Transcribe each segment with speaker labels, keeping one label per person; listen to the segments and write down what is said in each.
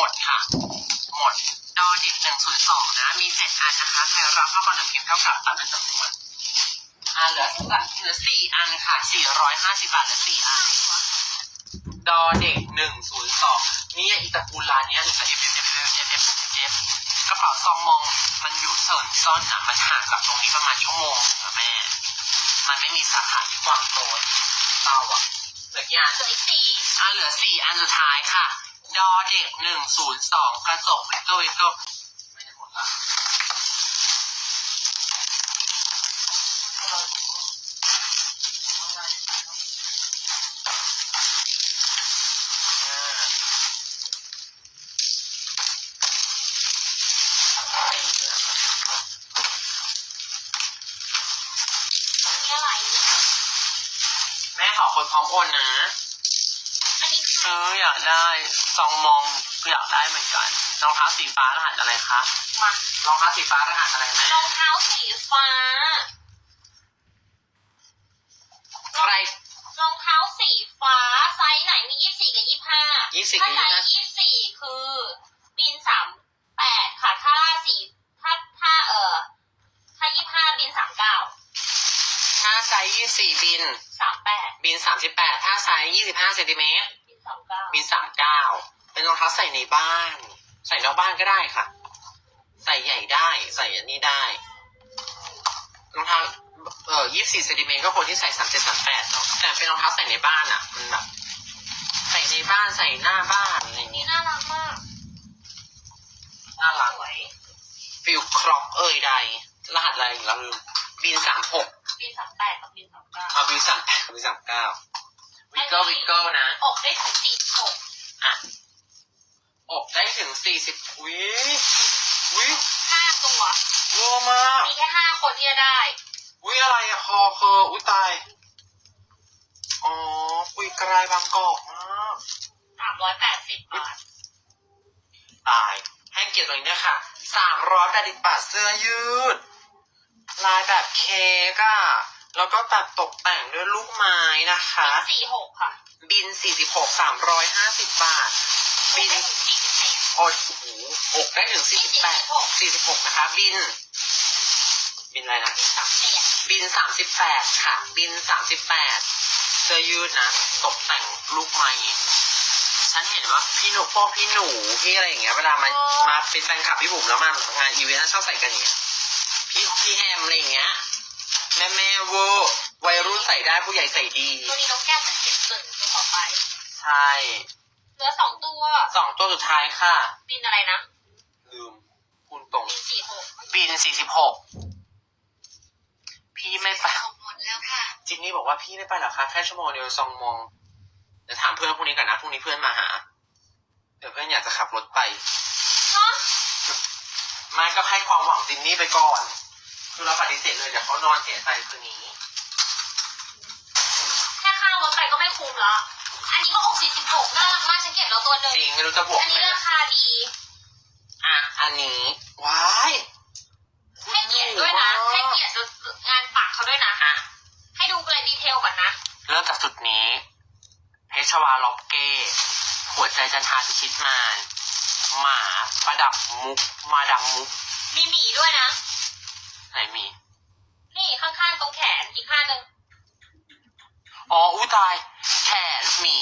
Speaker 1: มดค่ะ หมด ดอเด็กหนึ่งศูนย์สองนะ มีเจ็ดอันนะคะ ใครรับมากกว่าหนึ่งพิมพ์เท่ากับตามด้วยจำนวน อ่าเหลือเหลือสี่อันค่ะสี่ร้อยห้าสิบบาทเหลือสี่อัน ดอเด็กหนึ่งศูนย์สองนี่อีตระกูลร้านเนี้ยถึงจะ F F F F F F F F กระเป๋าซองมองมันอยู่เซินซ่อนนะมันห่างจากตรงนี้ประมาณชั่วโมงหนึงอะแม่ มันไม่มีสาขาที่กวางโตนเต้าอะเหลือกี่อัน
Speaker 2: เหลืออีกสี่
Speaker 1: อะเหลือสี่อันสุดท้ายค่ะ ดอเด็กหนึ่งศูนย์สองกระจกวิกเกอร์วิกเกอร์ไม่ได้หมดละ
Speaker 2: มีอะไร
Speaker 1: แม่ขอคนพร้อมโอนนะ เอ
Speaker 2: ค่ะ
Speaker 1: ออยากได้ซองมองอยากได้เหมือนกันรองเท้าสีฟ้ารหัสอะไรคะ
Speaker 2: มาร
Speaker 1: องเท้าสีฟ้ารหัสอะไรแม่
Speaker 2: รองเท้าสีฟ้า
Speaker 1: ใคร
Speaker 2: รองเท้าสีฟ้าไซส์ไหนมียี่สี่กับยี่ห้า
Speaker 1: 24
Speaker 2: ถ้า
Speaker 1: กับ
Speaker 2: ไซส์ยี่สี่คือบินสามแปดค่ะถ้าสีถ้าถ้าเออถ้ายี่ห้าบินสามเก้า
Speaker 1: ถ้าไซส์ยี่สี่บิน
Speaker 2: สามแปด
Speaker 1: บินสามสิบแปดถ้าไซส์ยี่สิบห้าเซนติเมตร
Speaker 2: บินสา มเก้า
Speaker 1: บินสามเก้าเป็นรองเท้าใส่ในบ้าน ใส่นอกบ้านก็ได้ค่ะ ใส่ใหญ่ได้ ใส่อันนี้ได้รองเท้าเอ่อยี่สี่เซนติเมตรก็คนที่ใส่สามเจ็ดสามแปดเนาะแต่เป็นรองเท้าใส่ในบ้านอะมันแบบใส่ในบ้านใส่หน้าบ้านอะไรอย่าง
Speaker 2: นี่
Speaker 1: เงี้ย
Speaker 2: น่ารักมาก
Speaker 1: น่ารัก
Speaker 2: สวย
Speaker 1: ฟิลครอกเอ่ยใด รหัสอะไรอีกแล้วลืมบินสามหก
Speaker 2: บินสามแปดกับบินสามเก้า
Speaker 1: เอาบินสามบินสามเก้าวิกเกิลวิกเกิลนะ
Speaker 2: อกได้ถึงสี่หก
Speaker 1: อะอกได้ถึงสี่สิบวิวิ
Speaker 2: ห้าตัว
Speaker 1: เวอร์มาก
Speaker 2: มีแค่ห้าคนที่จะได้
Speaker 1: วิอะไรอะคอเคออุ้ยตาย อ๋อคุยกลายบางกอกมาก
Speaker 2: สามร้อยแปดสิบบาท
Speaker 1: ตาย ให้เกียรติตรงนี้ด้วยค่ะสามร้อยแปดสิบบาทเสื้อยืด ลายแบบเค้กอะแล้วก็แบบตกแต่งด้วยลูกไม้นะคะ
Speaker 2: สี่หกค่ะ
Speaker 1: บินสี่สิบหกสามร้อยห้าสิบบาท บิน
Speaker 2: สี่สิบเอ็ด
Speaker 1: โอ้โหอกได้ถึงสี่สิบแปดสี่สิบหกนะคะ บิน บินอะไรนะ
Speaker 2: บินสามแปด
Speaker 1: บินสามสิบแปดค่ะ บินสามสิบแปดเสื้อยืดนะ ตกแต่งลูกไม้อย่างงี้ฉันเห็นว่าพี่หนูพ่อพี่หนูพี่อะไรอย่างเงี้ยเวลามามาเป็นแฟนคลับพี่บุ๋มแล้วมางานอีเวนต์ชอบใส่กันอย่างเงี้ยพี่พี่แฮมอะไรอย่างเงี้ย แม่แม่เวอร์วัยรุ่นใส่ได้ผู้ใหญ่ใส่ดี
Speaker 2: ตัวนี้น้องแก้มจะเก็บหนึ่งตัวต่อไป
Speaker 1: ใช่
Speaker 2: เหลือสองตัว
Speaker 1: สองตัวสุดท้ายค่ะ
Speaker 2: บินอะไรนะ
Speaker 1: ลืมพูดตรง
Speaker 2: บินสี่หก
Speaker 1: บินสี่สิบหกพี่ไม่ไป
Speaker 2: หมดแล้วค่ะ
Speaker 1: จินนี่บอกว่าพี่ไม่ไปหรอคะแค่ชั่วโมงเดียวซองมองเดี๋ยวถามเพื่อนพรุ่งนี้ก่อนนะพรุ่งนี้เพื่อนมาหาเดี๋ยวเพื่อนอยากจะขับรถไป
Speaker 2: ฮะ
Speaker 1: ไม่ก็ให้ความหวังจินนี่ไปก่อน คือเราปฏิเสธเลยเดี๋ยวเขานอนเสียใจคืนนี้
Speaker 2: แค่ค่ารถไปก็ไม่คุ้มละอันนี้ก็อกสี่สิบหกน่ารักมากฉันเก็บแล้วตัวหนึ่ง
Speaker 1: จริงไม่รู้จะบวก
Speaker 2: อัน
Speaker 1: ไหม
Speaker 2: นี้ราคาดี
Speaker 1: อะ อันนี้ ว้าย
Speaker 2: ให้เกียรติด้วยนะ ให้เกียรติงานปักเขาด้วยนะ
Speaker 1: อะ
Speaker 2: ให้ดูรายดีเทลก่อนนะ
Speaker 1: เริ่มจากจุดนี้ เพชรวาล็อกเก้ หัวใจจันทราพิชิตมารหมาประดับมุก มาดังมุก
Speaker 2: มีหมีด้วยนะ
Speaker 1: ไหนมี
Speaker 2: นี่ข้างๆ ตรงแขนอีกข้างหนึ่ง
Speaker 1: อ๋ออุ้ยตาย แขนหมี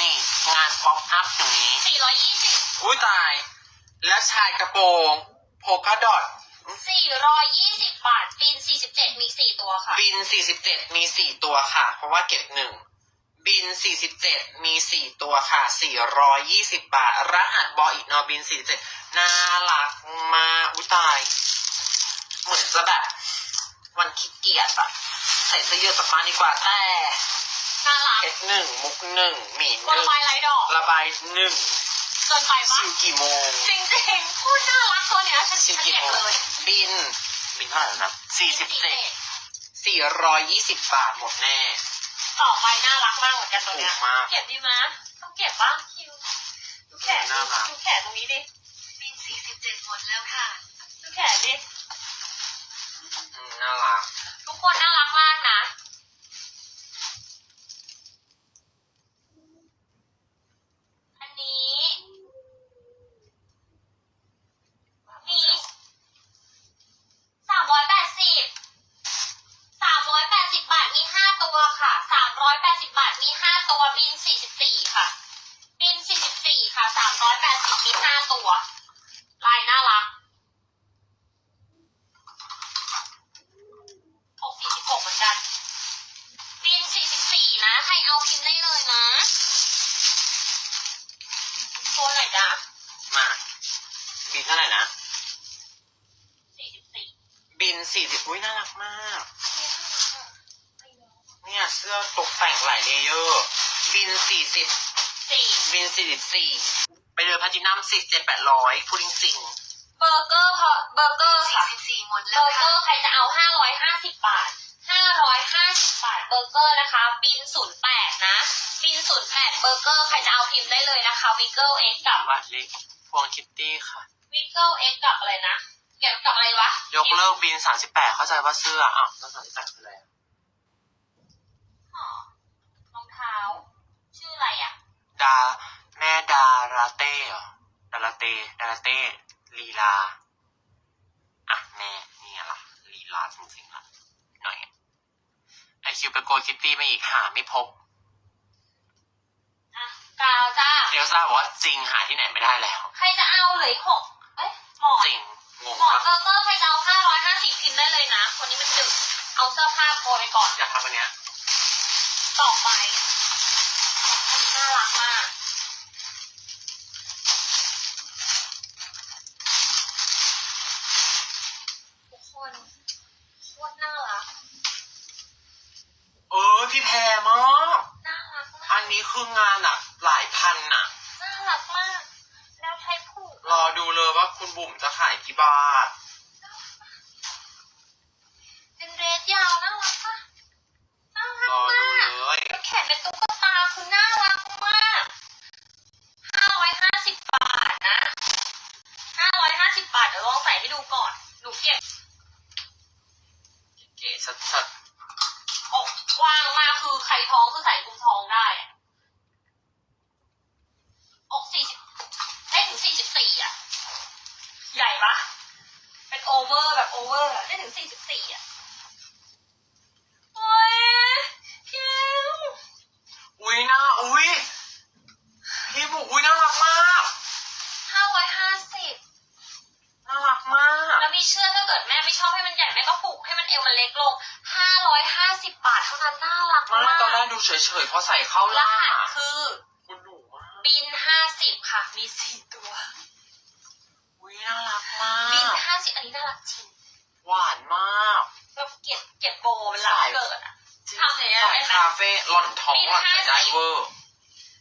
Speaker 1: นี่ งานป๊อปอัพอย่างนี้
Speaker 2: สี่ร้อยยี่สิบ
Speaker 1: อุ้ยตาย แล้วชายกระโปรงโพกาดอท
Speaker 2: สี่ร้อยยี่สิบบาทบินสี่สิบเจ็ดมีสี่ตัวค่ะ
Speaker 1: บิน 47 มี 4 ตัวค่ะ เพราะว่าเก็บหนึ่งบิน 47 มี 4 ตัวค่ะ 420 บาท รหัสบออีกนอบิน 47 น่ารักมากอุ้ยตาย เหมือนจะแบบ วันขี้เกียจอะใส่เสื้อยืดกลับบ้านดีกว่าแต่
Speaker 2: น่ารัก
Speaker 1: เพชรหนึ่งมุกหนึ่งหมีห
Speaker 2: บน
Speaker 1: นึ่ง
Speaker 2: ไฟไร้ดอก
Speaker 1: ระบายหนึ่ง
Speaker 2: เกินไปปะ
Speaker 1: ซิวกี่โมง
Speaker 2: จริงๆพูดน่ารักตัวเนี้ยฉัน
Speaker 1: ซิ
Speaker 2: ฉั
Speaker 1: วนกี่
Speaker 2: เก็บ
Speaker 1: โมง
Speaker 2: เลย
Speaker 1: บิน บินเท่าไหร่แล้วนะ47 420บาทหมดแน่
Speaker 2: ต่อไปน่ารักมากเหมือนกันตัวเนี้ย
Speaker 1: ถูกมาก
Speaker 2: เก็บดีมั้ยต้องเก็บบ้างคิวดูแขน
Speaker 1: น่ารัก
Speaker 2: ดูแขนตรงนี้ดิบินสี่สิบเจ็ดหมดแล้วค่ะดูแขนดิ
Speaker 1: อืม น่ารัก
Speaker 2: ทุกคนน่ารักมากนะ อันนี้ มีห้าตัว ลายน่ารักหกสี่สิบหกเหมือนกันบินสี่สิบสี่นะ ใครเอาพิมพ์ได้เลยนะโทรหน่อยจ้ะ
Speaker 1: มา บินเท่าไหร่นะ
Speaker 2: สี่สิบสี่
Speaker 1: บินสี่สิบอุ้ยน่ารักมาก เนี่ยเสื้อตกแต่งหลายเลเยอร์ บินสี่สิบ
Speaker 2: สี่
Speaker 1: บินสี่สิบสี่ไปเดินแพลตินัมสิเจ็ดแปดร้อยพูดจริง
Speaker 2: เบอร์เกอร์พอเบอร์เกอร์ค่ะ
Speaker 3: สิบสี่หมด
Speaker 2: เบ
Speaker 3: แล้
Speaker 2: อ
Speaker 3: ว
Speaker 2: ร์เก
Speaker 3: ค่ะ
Speaker 2: อร์ใครจะเอาห้าร้อยห้าสิบบาท ห้าร้อยห้าสิบบาทเบอร์เกอร์นะคะ บินศูนย์แปดนะ บินศูนย์แปดเบอร์เกอร์ใครจะเอาพิมพ์ได้เลยนะคะวิกเกิลเอ็กกับ
Speaker 1: ๆบัตรเล็กพวงคิตตี้ค่ะ
Speaker 2: วิกเกิลเอ็กกับอะไรนะเกี่ยวกับอะไรวะ
Speaker 1: ยกเลิกบินสามสิบแปดเข้าใจว่าเสื้ออ้าวแล้วสามสิบแปดคืออะไรอะ
Speaker 2: อ๋อรองเท้า ชื่ออะไรอะ
Speaker 1: ดาแม่ดาราเต้เหรอดาราเต้ดาราเต้ลีลาอะแม่นี่ไงล่ะลีลาจริงๆล่ะหน่อยไอ คิวไปโกยคิตตี้มาอีกหาไม่พบ
Speaker 2: อะกาวจ้า
Speaker 1: เอลซ่าบอกว่าจริงหาที่ไหนไม่ได้แล้ว
Speaker 2: ใครจะเอาเหลืออกหกเอ้ยหมอน
Speaker 1: จริงงง
Speaker 2: หมอน
Speaker 1: ปะ
Speaker 2: เบอร์เกอร์ใครจะเอาห้าร้อยห้าสิบพิมพ์ได้เลยนะ คนนี้มันดึก เอาเสื้อผ้าโปรยไปก่อน
Speaker 1: อยากทำอันเนี้ย
Speaker 2: ต่อไปอันนี้น่ารักมากทุก คุ
Speaker 1: ณ
Speaker 2: น่ารักมากห้าร้อยห้าสิบบาทนะห้าร้อยห้าสิบบาท เดี๋ยวลองใส่ให้ดู
Speaker 1: ก่
Speaker 2: อ
Speaker 1: น
Speaker 2: หนูเก็บ เฉ
Speaker 1: ยๆพอใส่เข้ารล่า
Speaker 2: หัสคือ
Speaker 1: คุณหนูมาก
Speaker 2: บินห้าสิบค่ะ มีสี่ตัว
Speaker 1: อุ้ยน่ารักมา
Speaker 2: บิน
Speaker 1: ก
Speaker 2: ห้าสิบอันนี้น่ารักจริง
Speaker 1: หวานมาก
Speaker 2: แบบเก็บเก็บโบมันรับเกิดอะทำอย่างเงี้ย
Speaker 1: ใส่คาเฟ่หล่อนทอง
Speaker 2: มี
Speaker 1: หล่อนใส่ได้
Speaker 2: 50
Speaker 1: เวอร์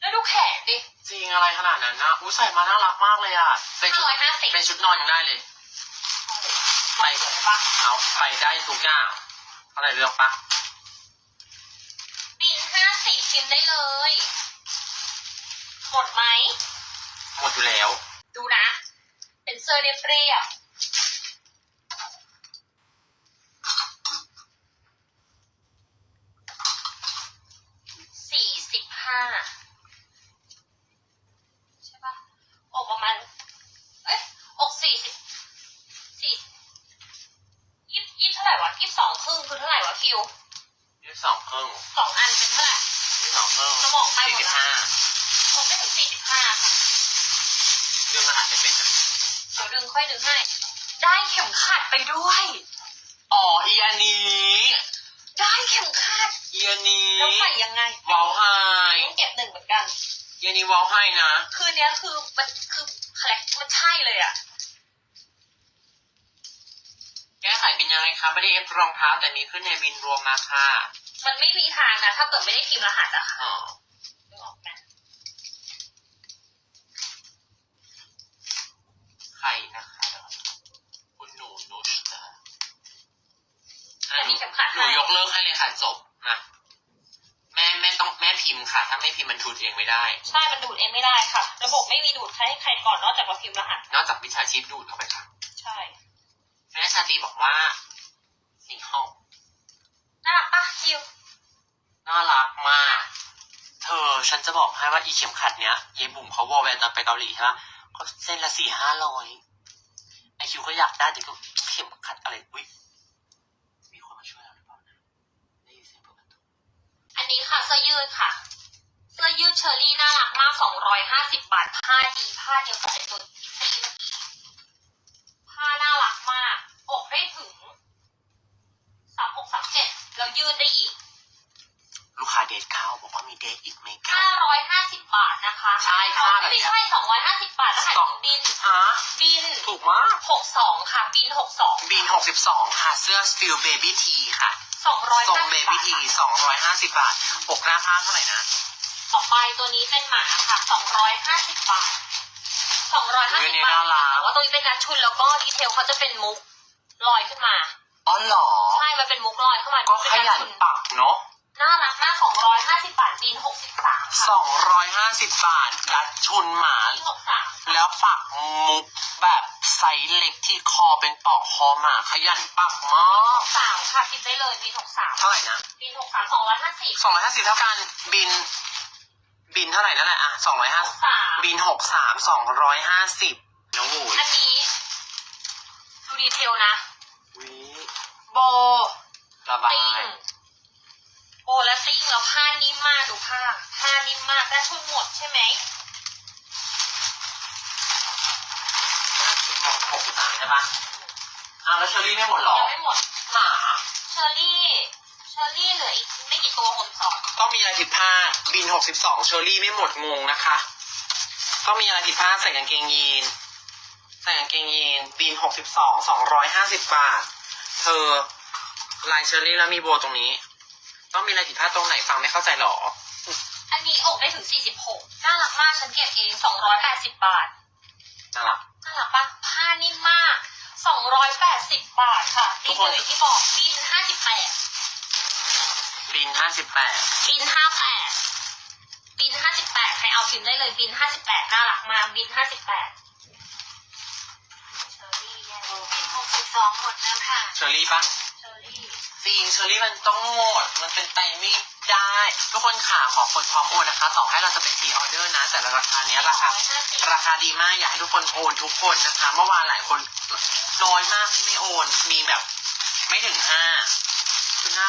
Speaker 2: แล้วดูแขนดิ
Speaker 1: จริงอะไรขนาดนั้นนะอุ้ยใส่มาน่ารักมากเลยอะเป็นชุด
Speaker 2: 550
Speaker 1: เป็นชุดนอนยังได้เลย
Speaker 2: ไปสวยปะ
Speaker 1: เอาไปได้ทุกอย่างอะไรเลือกปะ
Speaker 2: บิน ห้าสิบพิมพ์ได้เลย หมดไหม
Speaker 1: หมดอยู่แล้ว
Speaker 2: ดูนะ เป็นเสื้อเรียบเรียบสี่สิบห้าใช่ปะอกประมาณ เอ้ยอกสี่สิบสี่ยี่ยี่เท่าไหร่วะยี่สองครึ่งคือเท่าไหร่วะคิว
Speaker 1: ยี่สิบสองครึ่ง
Speaker 2: สองอันเป็นเท่าไหร่
Speaker 1: ยี่สิบสองครึ่ง
Speaker 2: สมองไปหม
Speaker 1: สี่
Speaker 2: ด
Speaker 1: สิบ
Speaker 2: แล้ว
Speaker 1: ห้า
Speaker 2: อกได้ถึงสี่สิบห้าค่ะ
Speaker 1: เรื่องรหัสไม่เป็นอะ
Speaker 2: เดี๋ยวดึงค่อยดึงให้ ได้เข็มขัดไปด้วย
Speaker 1: อ๋ออีอันนี้
Speaker 2: ได้เข็มขัด
Speaker 1: อีอันนี้
Speaker 2: แล้วใส่ยังไง
Speaker 1: วอลไฮ
Speaker 2: ต้องเก็บหนึ่งเหมือนกัน
Speaker 1: อีอันนี้วอลไฮนะ
Speaker 2: คือเนี้ยคือมันคือคาแรคมันใช่เลยอะ
Speaker 1: แก้ไขบินยังไงคะไม่ได้เอฟรองเท้าแต่มีขึ้นในบินรวมมาค่ะ
Speaker 2: มันไม่มีทางนะ ถ้าเกิดไม่ได้พิมพ์รหัสอะค่ะ
Speaker 1: อ๋อ
Speaker 2: นึกออกไหม
Speaker 1: ใครนะคะคุณหนูนุชนะอะ
Speaker 2: แต่มีเข็มขัด
Speaker 1: หนูยกเลิก ให้เลยค่ะจบนะแม่แม่ต้องแม่พิมพ์ค่ะ ถ้าไม่พิมพ์มันทุนเองไม่ได้
Speaker 2: ใช่มันดูดเองไม่ได้ค่ะ ระบบไม่มีดูดใครให้ใครก่อนนอกจากมาพิมพ์รหัส
Speaker 1: นอกจากวิชาชีพดูดเข้าไปค่ะ
Speaker 2: ใช่
Speaker 1: แม่ชาตรีบอกว่าสี่ห้อง
Speaker 2: น่ารักปะคิว
Speaker 1: น่ารักมาก เธอฉันจะบอกให้ว่าอีเข็มขัดเนี้ยเยายบุ๋มเขาวอลแวร์ตอนไปเกาหลีใช่ปะเขาเส้นละสี่ห้าร้อยไอคิวก็อยากได้แต่ก็เข็มขัดอะไรอุ้ย นี้
Speaker 2: ค่ะเสื้อยืดค่ะ เสื้อยืดเชอรี่น่ารักมากสองร้อยห้าสิบบาทผ้าดีผ้าเดียวกับไอตัวที่เมื่อกี้ผ้าน่ารักมากอกได้ถึงสามหกสามเจ็ดแล้วยืดได้อีก
Speaker 1: ลูกค้าเดทเข้าบอกว่ามีเดทอีกไหมคะ
Speaker 2: ห้าร้อยห้าสิบบาทนะคะ
Speaker 1: ใช่ค่ะแบบเนี้
Speaker 2: ไม่
Speaker 1: ย
Speaker 2: ใช่สองร้อยห้าสิบบาทแล้วหัน
Speaker 1: สอง
Speaker 2: ถึงบิน
Speaker 1: ฮะ
Speaker 2: บิน
Speaker 1: ถูกมาก
Speaker 2: หกสองค่ะ บินหกสอง
Speaker 1: บินหกสิบสองค่ะ เสื้อฟิลเบบี้ทีค่ะ
Speaker 2: สองร้อย
Speaker 1: ทรง
Speaker 2: ห้า
Speaker 1: เบ
Speaker 2: สิบ
Speaker 1: บี้
Speaker 2: บาท
Speaker 1: ทีสองร้อยห้าสิบบาทปกหน้าผ้าเท่าไหร่นะ
Speaker 2: ต่อไปตัวนี้เป็นหมาค่ะสองร้อยห้าสิบบาทสองร้อยห้า
Speaker 1: เฮ้
Speaker 2: สิ
Speaker 1: ย
Speaker 2: บ
Speaker 1: นี่
Speaker 2: บาท
Speaker 1: น่ารัก
Speaker 2: แต่ว่าตรงนี้เป็นกัดชุนแล้วก็ดีเทลเขาจะเป็นมุกลอยขึ้นมา
Speaker 1: อ๋อเหรอ
Speaker 2: ใช่ มันเป็นมุกลอยเข้ามา
Speaker 1: ก็
Speaker 2: เป็
Speaker 1: ขยัน
Speaker 2: ชุน
Speaker 1: ปักเนาะ
Speaker 2: น่ารักมากสองร้อยห้าสิบบาทบินหกสิบสาม
Speaker 1: ส
Speaker 2: ค่ะ
Speaker 1: องร้อยห้าสิบบาท ดัดชุนหมา
Speaker 2: บินหกสาม
Speaker 1: แล้วปักมุกแบบไซส์เล็กที่คอเป็นปอกคอหมาขยันปักมาก
Speaker 2: สามค่ะพิมพ์ได้เลยบินหกสาม
Speaker 1: เท่าไหร่นะ
Speaker 2: บินหกสามสองร้อยห้าสิบ
Speaker 1: สองร้อยห้าสิบเท่ากันบิน บินเท่าไหร่นั่นแหละอะสองร้อยห้า
Speaker 2: หกสาม
Speaker 1: บินหกสามสองร้อยห้าสิบน้องหมู
Speaker 2: อันนี้ ดูดีเทลนะ
Speaker 1: วิ
Speaker 2: โบ
Speaker 1: ระบา
Speaker 2: ติ้ง
Speaker 1: ย
Speaker 2: โบและติ้งแล้วผ้านิ่มมากดูผ้าผ้านิ่มมากได้ชุนหมดใช่ไหม
Speaker 1: ที่หกหกสิบสามใช่ปะอ้าวแล้วเชอรี่ไม่หมดหรอ
Speaker 2: ยังไม่หมด
Speaker 1: หา
Speaker 2: เชอรี่เชอรี่เหลืออีกไม่กี่ตัวคนสอน
Speaker 1: ต้องมีอะไรผิดพลาดบินหกสิบสองเชอรี่ไม่หมดงงนะคะต้องมีอะไรผิดพลาดใส่กางเกงยีนใส่กางเกงยีนบินหกสิบสองสองร้อยห้าสิบบาท เธอลายเชอรี่แล้วมีโบตรงนี้ ต้องมีอะไรผิดพลาดตรงไหนฟังไม่เข้าใจหรอ
Speaker 2: อันนี้อกได้ถึง 46 น่ารักมากฉันเก็บเอง 280 บาท
Speaker 1: น่ารัก
Speaker 2: น่ารักปะผ้านิ่มมาก 280 บาทค่ะ
Speaker 1: ทุ
Speaker 2: นี่
Speaker 1: กคน
Speaker 2: คือที่บอกบิน58
Speaker 1: บินห้าสิบแปด
Speaker 2: บิน58บิน58ใครเอาพิมพ์ได้เลยบิน58น่ารักมากบิน58เชอรี่แย่บิน62หมดแล้วค่ะ
Speaker 1: เชอรี่ปะ
Speaker 2: เชอรี่
Speaker 1: จริงเชอรี่มันต้องหมด มันเป็นไตรมีดได้ ทุกคนขาขอกดพร้อมโอนนะคะ ต่อให้เราจะเป็น p ีออเดอร์นะ แต่ละราคาเนี้ยราคา
Speaker 2: 150
Speaker 1: ราคาดีมากอยากให้ทุกคนโอนทุกคนนะคะ เมื่อวานหลายคนน้อยมากที่ไม่โอน มีแบบไม่ถึงห้าคือหน้า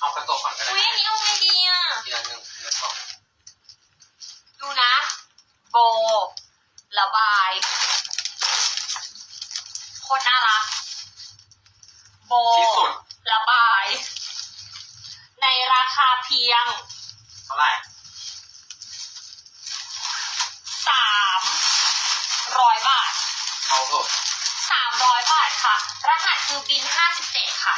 Speaker 1: เอากระจกก่อนก็ได้
Speaker 2: อุ้ยอันนี้เอาไงดีอะ
Speaker 1: ทีละหนึ่งทีละสอง
Speaker 2: ดูนะ โบระบา เอา
Speaker 1: เถอะ
Speaker 2: สามร้อยบาทค่ะ รหัสคือบินห้าสิบเจ็ดค่ะ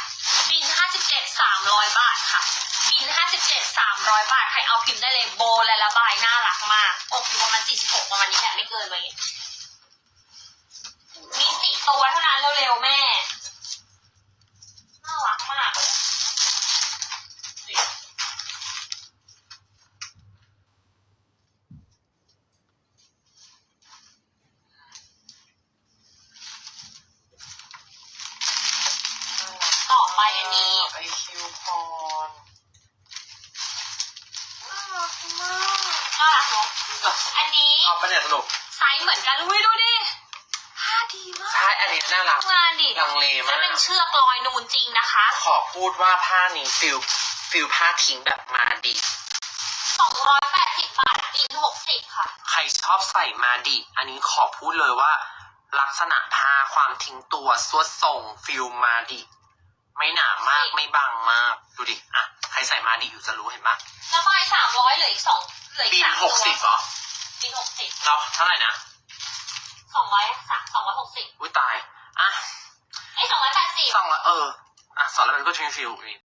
Speaker 2: บินห้าสิบเจ็ดสามร้อยบาทค่ะ บินห้าสิบเจ็ดสามร้อยบาท ใครเอาพิมพ์ได้เลยโบและระบายน่ารักมากโอ้คือประมาณสี่สิบหกประมาณนี้แหละไม่เกินไหมมีสิบตัวเท่านั้นเร็วๆแม่ อันนี้
Speaker 1: เอาไปเนี่ยสรุป
Speaker 2: ไซส์เหมือนกันอุ้ยดูดิผ้าดีมาก
Speaker 1: ใช่อันนี้น่ารัก
Speaker 2: งานดิ
Speaker 1: ลังเล
Speaker 2: แล้
Speaker 1: มาว
Speaker 2: เป็น
Speaker 1: ก
Speaker 2: เชือกลอยนูนจริงนะคะ
Speaker 1: ขอพูดว่าผ้านี้ฟิลฟิลผ้าทิ้งแบบมาดิ
Speaker 2: สองร้อยแปดสิบบาทบินหกสิบค่ะ
Speaker 1: ใครชอบใส่มาดิ อันนี้ขอพูดเลยว่า ลักษณะผ้าความทิ้งตัวสวดทรงฟิลมาดิ ไม่หนามากไม่บางมาก ดูดิ อะ ใครใส่มาดิอยู่จะรู้เห็นปะ
Speaker 2: ระบายสามร้อยเหลืออีกสองเหลืออี
Speaker 1: บิ
Speaker 2: ก
Speaker 1: น
Speaker 2: สาม
Speaker 1: หกสิบเหรอ
Speaker 2: บินหกสิบ
Speaker 1: เราเท่าไหร่นะ
Speaker 2: สองร้อยสามสองร้อยหกสิบ
Speaker 1: อุ้ยตาย อะ
Speaker 2: ไอ้สองร้อยแปดสิบ
Speaker 1: สองละเออ อะสอนแล้วมันก็ทิ้งฟิลอีก